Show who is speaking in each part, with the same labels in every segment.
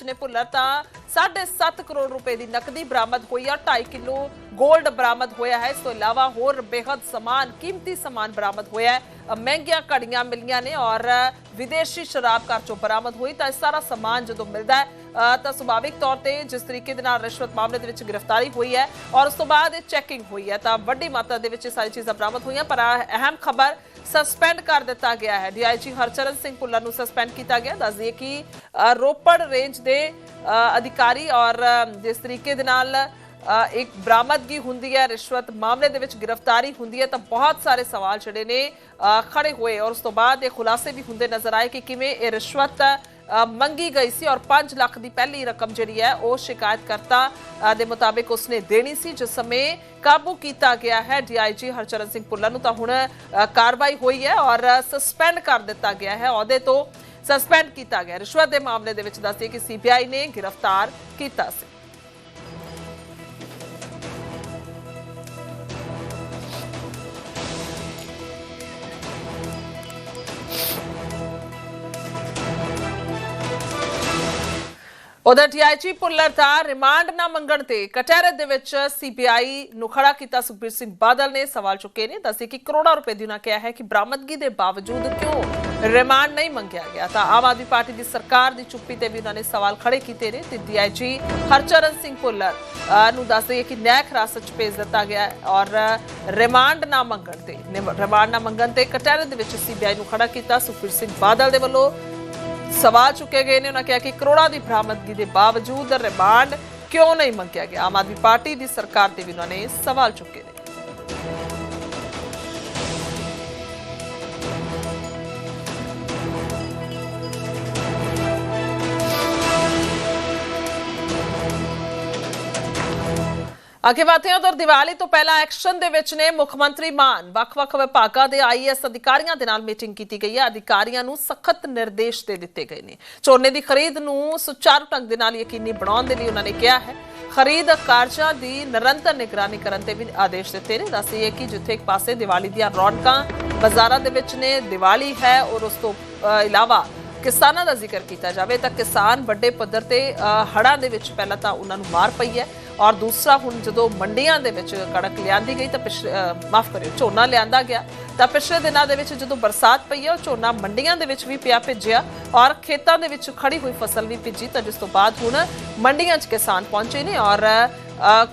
Speaker 1: ਵਿੱਚ ਨੇ ਭੁੱਲਰ, ਤਾਂ 7.5 ਕਰੋੜ ਰੁਪਏ ਦੀ ਨਕਦੀ ਬਰਾਮਦ ਹੋਈ ਆ। 2.5 ਕਿਲੋ 골ਡ ਬਰਾਮਦ ਹੋਇਆ ਹੈ। ਇਸ ਤੋਂ ਇਲਾਵਾ ਹੋਰ ਬੇਹੱਦ ਸਮਾਨ, ਕੀਮਤੀ ਸਮਾਨ ਬਰਾਮਦ ਹੋਇਆ ਹੈ। ਮਹਿੰਗੀਆਂ ਘੜੀਆਂ ਮਿਲੀਆਂ ਨੇ ਔਰ ਵਿਦੇਸ਼ੀ ਸ਼ਰਾਬ ਘਰ ਚੋਂ ਬਰਾਮਦ ਹੋਈ, ਤਾਂ ਇਹ ਸਾਰਾ ਸਮਾਨ ਜਦੋਂ ਮਿਲਦਾ ਹੈ ਤਾਂ ਸੁਭਾਵਿਕ ਤੌਰ ਤੇ ਜਿਸ ਤਰੀਕੇ ਦੇ ਨਾਲ ਰਿਸ਼ਵਤ ਮਾਮਲੇ ਦੇ ਵਿੱਚ ਗ੍ਰਿਫਤਾਰੀ ਹੋਈ ਹੈ ਔਰ ਉਸ ਤੋਂ ਬਾਅਦ ਇਹ ਚੈਕਿੰਗ ਹੋਈ ਹੈ, ਤਾਂ ਵੱਡੀ ਮਾਤਰਾ ਦੇ ਵਿੱਚ ਇਹ ਸਾਰੀ ਚੀਜ਼ਾਂ ਬਰਾਮਦ ਹੋਈਆਂ। ਪਰ ਅਹਿਮ ਖਬਰ ਸਸਪੈਂਡ ਕਰ ਦਿੱਤਾ ਗਿਆ ਹੈ। ਡੀਆਈਜੀ ਹਰਚਰਨ ਸਿੰਘ ਭੁੱਲਰ ਨੂੰ ਸਸਪੈਂਡ ਕੀਤਾ ਗਿਆ। ਦੱਸ ਦਈਏ ਕਿ ਰੋਪੜ ਰੇਂਜ ਦੇ ਅਧਿਕਾਰੀ ਔਰ ਜਿਸ ਤਰੀਕੇ ਦੇ ਨਾਲ ਇੱਕ ਬਰਾਮਦਗੀ ਹੁੰਦੀ ਹੈ, ਰਿਸ਼ਵਤ ਮਾਮਲੇ ਦੇ ਵਿੱਚ ਗ੍ਰਿਫਤਾਰੀ ਹੁੰਦੀ ਹੈ, ਤਾਂ ਬਹੁਤ ਸਾਰੇ ਸਵਾਲ ਜਿਹੜੇ ਨੇ ਖੜੇ ਹੋਏ ਔਰ ਉਸ ਤੋਂ ਬਾਅਦ ਇਹ ਖੁਲਾਸੇ ਵੀ ਹੁੰਦੇ ਨਜ਼ਰ ਆਏ ਕਿ ਕਿਵੇਂ ਇਹ ਰਿਸ਼ਵਤ ਮੰਗੀ ਗਈ ਸੀ ਔਰ 5 ਲੱਖ ਦੀ ਪਹਿਲੀ ਰਕਮ ਜਿਹੜੀ ਹੈ, ਉਹ ਸ਼ਿਕਾਇਤਕਰਤਾ ਦੇ ਮੁਤਾਬਿਕ ਉਸਨੇ ਦੇਣੀ ਸੀ, ਜਿਸ ਸਮੇਂ ਕਾਬੂ ਕੀਤਾ ਗਿਆ ਹੈ ਡੀਆਈਜੀ ਹਰਚਰਨ ਸਿੰਘ ਭੁੱਲਰ ਨੂੰ ਤਾਂ ਹੁਣ ਕਾਰਵਾਈ ਹੋਈ ਹੈ ਔਰ ਸਸਪੈਂਡ ਕਰ ਦਿੱਤਾ ਗਿਆ ਹੈ, ਅਹੁਦੇ ਤੋਂ ਸਸਪੈਂਡ ਕੀਤਾ ਗਿਆ। ਰਿਸ਼ਵਤ ਦੇ ਮਾਮਲੇ ਦੇ ਵਿੱਚ ਦੱਸਦੇ ਕਿ ਸੀਬੀਆਈ ਨੇ ਗ੍ਰਿਫਤਾਰ ਕੀਤਾ ਸੀ। ਉਧਰ ਡੀਆਈਜੀ ਭੁੱਲਰ ਦਾ ਰਿਮਾਂਡ ਨਾ ਮੰਗਣ ਤੇ ਕਟਹਿਰੇ ਦੇ ਵਿੱਚ ਸੀਬੀਆਈ ਨੂੰ ਖੜਾ ਕੀਤਾ ਸੁਖਬੀਰ ਸਿੰਘ ਬਾਦਲ ਨੇ। ਸਵਾਲ ਚੁੱਕੇ ਨੇ ਦੱਸੇ ਕਿ ਕਰੋੜਾਂ ਰੁਪਏ ਦੀ ਉਹਨਾਂ ਕਿਹਾ ਹੈ ਕਿ ਬਰਾਮਦਗੀ ਦੇ ਬਾਵਜੂਦ ਕਿਉਂ ਰਿਮਾਂਡ ਨਹੀਂ ਮੰਗਿਆ ਗਿਆ ਤਾਂ ਆਮ ਆਦਮੀ ਪਾਰਟੀ ਦੀ ਸਰਕਾਰ ਦੀ ਚੁੱਪੀ ਤੇ ਵੀ ਉਹਨਾਂ ਨੇ ਸਵਾਲ ਖੜੇ ਕੀਤੇ ਨੇ ਤੇ ਡੀਆਈਜੀ ਹਰਚਰਨ ਸਿੰਘ ਭੁੱਲਰ ਨੂੰ ਦੱਸ ਦੱਸਦੇ ਕਿ ਨਿਆਂ ਹਿਰਾਸਤ ਚ ਭੇਜ ਦਿੱਤਾ ਗਿਆ ਹੈ ਔਰ ਰਿਮਾਂਡ ਨਾ ਮੰਗਣ ਤੇ ਰਿਮਾਂਡ ਨਾ ਮੰਗਣ ਤੇ ਕਟਹਿਰੇ ਦੇ ਵਿੱਚ ਸੀਬੀਆਈ ਨੂੰ ਖੜਾ ਕੀਤਾ। ਸੁਖਬੀਰ ਸਿੰਘ ਬਾਦਲ ਦੇ ਵੱਲੋਂ ਸਵਾਲ ਚੁੱਕੇ ਗਏ ਨੇ। ਉਹਨਾਂ ਕਿਹਾ ਕਿ ਕਰੋੜਾਂ ਦੀ ਬਰਾਮਦਗੀ ਦੇ ਬਾਵਜੂਦ ਰਿਮਾਂਡ ਕਿਉਂ ਨਹੀਂ ਮੰਗਿਆ ਗਿਆ? ਆਮ ਆਦਮੀ ਪਾਰਟੀ ਦੀ ਸਰਕਾਰ ਤੇ ਵੀ ਉਹਨਾਂ ਨੇ ਸਵਾਲ ਚੁੱਕੇ ਨੇ। ਅੱਗੇ ਵਧਦੇ ਹਾਂ ਉਧਰ ਦੀਵਾਲੀ ਤੋਂ ਪਹਿਲਾਂ ਐਕਸ਼ਨ ਦੇ ਵਿੱਚ ਨੇ ਮੁੱਖ ਮੰਤਰੀ ਮਾਨ। ਵੱਖ-ਵੱਖ ਵਿਭਾਗਾਂ ਦੇ ਆਈਐਸ ਅਧਿਕਾਰੀਆਂ ਦੇ ਨਾਲ ਮੀਟਿੰਗ ਕੀਤੀ ਗਈ ਹੈ। ਅਧਿਕਾਰੀਆਂ ਨੂੰ ਸਖਤ ਨਿਰਦੇਸ਼ ਦੇ ਦਿੱਤੇ ਗਏ ਨੇ। ਝੋਨੇ ਦੀ ਖਰੀਦ ਨੂੰ ਸੁਚਾਰੂ ਢੰਗ ਦੇ ਨਾਲ ਯਕੀਨੀ ਬਣਾਉਣ ਦੇ ਲਈ ਉਹਨਾਂ ਨੇ ਕਿਹਾ ਹੈ। ਖਰੀਦ ਕਾਰਜਾਂ ਦੀ ਨਿਰੰਤਰ ਨਿਗਰਾਨੀ ਕਰਨ ਤੇ ਵੀ ਆਦੇਸ਼ ਦਿੱਤੇ ਨੇ। ਦੱਸਿਏ ਕਿ ਜਿੱਥੇ ਇੱਕ ਪਾਸੇ ਦੀਵਾਲੀ ਦੀਆਂ ਰੌਣਕਾਂ ਬਾਜ਼ਾਰਾਂ ਦੇ ਵਿੱਚ ਨੇ ਦੀਵਾਲੀ ਹੈ ਔਰ ਉਸ ਤੋਂ ਇਲਾਵਾ ਕਿਸਾਨਾਂ ਦਾ ਜ਼ਿਕਰ ਕੀਤਾ ਜਾਵੇ ਤਾਂ ਕਿਸਾਨ ਵੱਡੇ ਪੱਧਰ ਤੇ ਅ, ਹੜ੍ਹਾਂ ਦੇ ਵਿੱਚ ਪਹਿਲਾਂ ਤਾਂ ਉਹਨਾਂ ਨੂੰ ਮਾਰ ਪਈ ਹੈ। ਔਰ ਦੂਸਰਾ, ਹੁਣ ਜਦੋਂ ਮੰਡੀਆਂ ਦੇ ਵਿੱਚ ਕਣਕ ਲਿਆਂਦੀ ਗਈ ਤਾਂ ਪਿਛਲੇ ਮਾਫ ਕਰਿਓ, ਝੋਨਾ ਲਿਆਂਦਾ ਗਿਆ। ਤਾਂ ਪਿਛਲੇ ਦਿਨਾਂ ਦੇ ਵਿੱਚ ਜਦੋਂ ਬਰਸਾਤ ਪਈ ਹੈ, ਉਹ ਝੋਨਾ ਮੰਡੀਆਂ ਦੇ ਵਿੱਚ ਵੀ ਪਿਆ ਭਿੱਜਿਆ ਔਰ ਖੇਤਾਂ ਦੇ ਵਿੱਚ ਖੜੀ ਹੋਈ ਫਸਲ ਵੀ ਭਿੱਜੀ। ਤਾਂ ਜਿਸ ਤੋਂ ਬਾਅਦ ਹੁਣ ਮੰਡੀਆਂ 'ਚ ਕਿਸਾਨ ਪਹੁੰਚੇ ਨੇ ਔਰ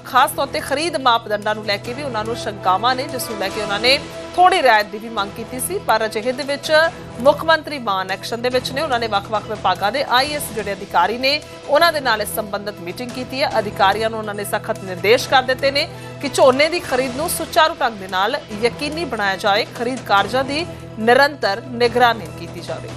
Speaker 1: ਖਾਸ ਤੌਰ ਤੇ ਖਰੀਦ ਮਾਪਦੰਡਾਂ ਨੂੰ ਲੈ ਕੇ ਵੀ ਉਹਨਾਂ ਨੂੰ ਸ਼ੰਕਾਵਾਂ ਨੇ, ਜਿਸ ਨੂੰ ਲੈ ਕੇ ਉਹਨਾਂ ਨੇ ਥੋੜੀ ਰਾਇਤ ਦੀ ਵੀ ਮੰਗ ਕੀਤੀ ਸੀ, ਪਰ ਅਜਿਹੇ ਦੇ ਵਿੱਚ ਮੁੱਖ ਮੰਤਰੀ ਮਾਨ ਐਕਸ਼ਨ ਦੇ ਵਿੱਚ ਨੇ। ਉਹਨਾਂ ਨੇ ਵੱਖ-ਵੱਖ ਵਿਭਾਗਾਂ ਦੇ ਆਈਐਸ ਜਿਹੜੇ ਅਧਿਕਾਰੀ ਨੇ, ਉਹਨਾਂ ਦੇ ਨਾਲ ਇਸ ਸੰਬੰਧਤ ਮੀਟਿੰਗ ਕੀਤੀ ਹੈ। ਅਧਿਕਾਰੀਆਂ ਨੂੰ ਉਹਨਾਂ ਨੇ ਸਖਤ ਨਿਰਦੇਸ਼ ਕਰ ਦਿੱਤੇ ਨੇ ਕਿ ਝੋਨੇ ਦੀ ਖਰੀਦ ਨੂੰ ਸੁਚਾਰੂ ਢੰਗ ਦੇ ਨਾਲ ਯਕੀਨੀ ਬਣਾਇਆ ਜਾਏ। ਖਰੀਦ ਕਾਰਜਾਂ ਦੀ ਨਿਰੰਤਰ ਨਿਗਰਾਨੀ ਕੀਤੀ ਜਾਵੇ।